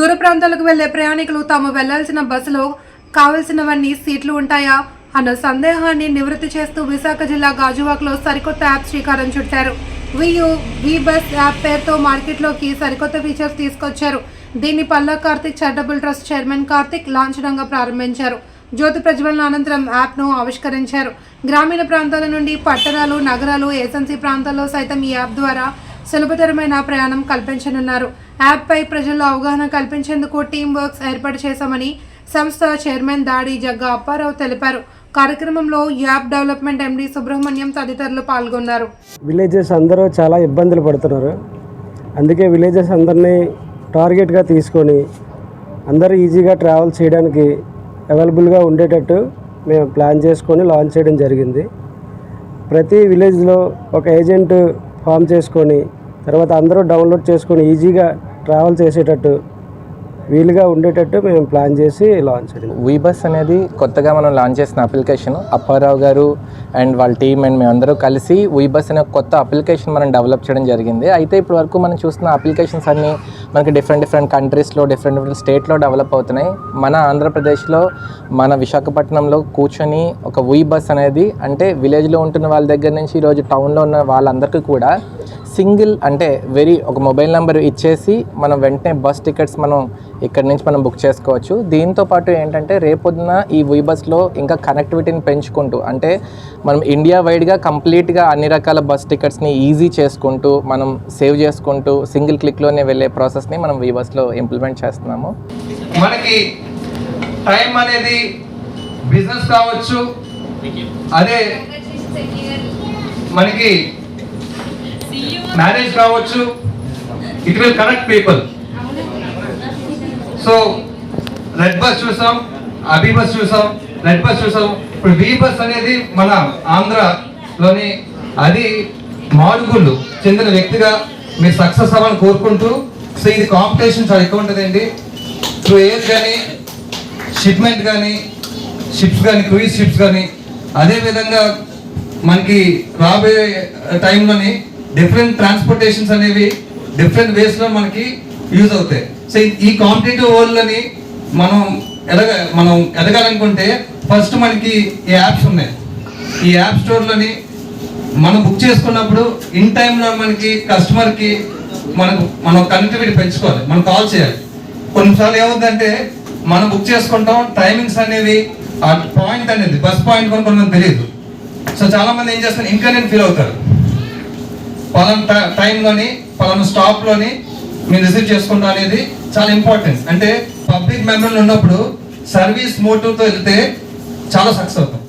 దూర ప్రాంతాలకు వెళ్ళే ప్రయాణికులు తాము వెళ్ళాల్సిన బస్సులో కావలసినవన్నీ సీట్లు ఉంటాయా అన్న సందేహాన్ని నివృత్తి చేస్తూ విశాఖ జిల్లా గాజువాకలో సరికొత్త యాప్ శ్రీకారం చుట్టారు. వియు వి బస్ యాప్ పేరుతో మార్కెట్లోకి సరికొత్త ఫీచర్స్ తీసుకొచ్చారు. దీన్ని Palla Karthik charitable trust chairman Karthik లాంఛనంగా ప్రారంభించారు. జ్యోతి ప్రజ్వలన అనంతరం యాప్ను ఆవిష్కరించారు. గ్రామీణ ప్రాంతాల నుండి పట్టణాలు నగరాలు ఏజెన్సీ ప్రాంతాల్లో సైతం ఈ యాప్ ద్వారా సులభతరమైన ప్రయాణం కల్పించనున్నారు. యాప్పై ప్రజల్లో అవగాహన కల్పించేందుకు టీం వర్క్స్ ఏర్పాటు చేశామని సంస్థ చైర్మన్ దాడి జగ్గా అప్పారావు తెలిపారు. కార్యక్రమంలో యాప్ డెవలప్మెంట్ ఎండి సుబ్రహ్మణ్యం తదితరులు పాల్గొన్నారు. విలేజెస్ అందరూ చాలా ఇబ్బందులు పడుతున్నారు. అందుకే విలేజెస్ అందరినీ టార్గెట్గా తీసుకొని అందరూ ఈజీగా ట్రావెల్ చేయడానికి అవైలబుల్గా ఉండేటట్టు మేము ప్లాన్ చేసుకొని లాంచ్ చేయడం జరిగింది. ప్రతి విలేజ్లో ఒక ఏజెంట్ ఫామ్ చేసుకొని తర్వాత అందరూ డౌన్లోడ్ చేసుకొని ఈజీగా ట్రావెల్ చేసేటట్టు వీలుగా ఉండేటట్టు మేము ప్లాన్ చేసి లాంచ్ చేయడం వీబస్ అనేది కొత్తగా మనం లాంచ్ చేసిన అప్లికేషన్ అప్పారావు గారు అండ్ వాళ్ళ టీమ్ అండ్ మేమందరూ కలిసి వీబస్ అనే కొత్త అప్లికేషన్ మనం డెవలప్ చేయడం జరిగింది. అయితే ఇప్పటి వరకు మనం చూస్తున్న అప్లికేషన్స్ అన్నీ మనకి డిఫరెంట్ డిఫరెంట్ కంట్రీస్లో డిఫరెంట్ డిఫరెంట్ స్టేట్లో డెవలప్ అవుతున్నాయి. మన ఆంధ్రప్రదేశ్లో మన విశాఖపట్నంలో కూర్చొని ఒక వీ బస్ అనేది అంటే విలేజ్లో ఉంటున్న వాళ్ళ దగ్గర నుంచి ఈరోజు టౌన్లో ఉన్న వాళ్ళందరికీ కూడా సింగిల్ అంటే వెరీ ఒక మొబైల్ నెంబర్ ఇచ్చేసి మనం వెంటనే బస్ టికెట్స్ మనం ఇక్కడ నుంచి మనం బుక్ చేసుకోవచ్చు. దీంతో పాటు ఏంటంటే రేపొద్దున ఈ వీ బస్లో ఇంకా కనెక్టివిటీని పెంచుకుంటూ అంటే మనం ఇండియా వైడ్గా కంప్లీట్గా అన్ని రకాల బస్ టికెట్స్ని ఈజీ చేసుకుంటూ మనం సేవ్ చేసుకుంటూ సింగిల్ క్లిక్లోనే వెళ్ళే ప్రాసెస్ని మనం వీ బస్లో ఇంప్లిమెంట్ చేస్తున్నాము. మనకి టైం అనేది బిజినెస్ కావచ్చు. అదే మనకి మ్యారేజ్ కావచ్చు. It will connect people so red bus చూసాం అబీ బస్ చూసాం రెడ్ బస్ చూసాం. ఇప్పుడు వి బస్ అనేది మన ఆంధ్రలోని అది మాడుగుళ్ళు చెందిన వ్యక్తిగా మీరు సక్సెస్ అవ్వాలని కోరుకుంటూ సో ఇది కాంపిటీషన్ చాలా ఎక్కువ ఉంటుందండి. త్రూ ఎయిర్ కానీ షిప్మెంట్ కానీ షిప్స్ కానీ క్రూయిజ్ షిప్స్ కానీ అదేవిధంగా మనకి రాబోయే టైంలోని డిఫరెంట్ ట్రాన్స్పోర్టేషన్స్ అనేవి డిఫరెంట్ వేస్లో మనకి యూజ్ అవుతాయి. సో ఈ- కాంపిటేటివ్ వరల్డ్ని మనం ఎదగ మనం ఎదగాలనుకుంటే ఫస్ట్ మనకి ఈ యాప్స్ ఉన్నాయి. ఈ యాప్ స్టోర్లోని మనం బుక్ చేసుకున్నప్పుడు ఇన్ టైంలో మనకి కస్టమర్కి మనకు మనం కనెక్టివిటీ పెంచుకోవాలి. మనం కాల్ చేయాలి. కొన్నిసార్లు ఏమవుతుందంటే మనం బుక్ చేసుకుంటాం టైమింగ్స్ అనేవి ఆ పాయింట్ అనేది బస్ పాయింట్ కొన్ని కొంతమంది తెలియదు. సో చాలామంది ఏం చేస్తారు ఇంకా నేను ఫీల్ అవుతారు. పలానా టైంలోని పలానా స్టాప్లోని మీరు రిసీవ్ చేసుకుంటాం అనేది చాలా ఇంపార్టెంట్. అంటే పబ్లిక్ మెంబర్లు ఉన్నప్పుడు సర్వీస్ మోటివ్తో వెళ్తే చాలా సక్సెస్ అవుతాం.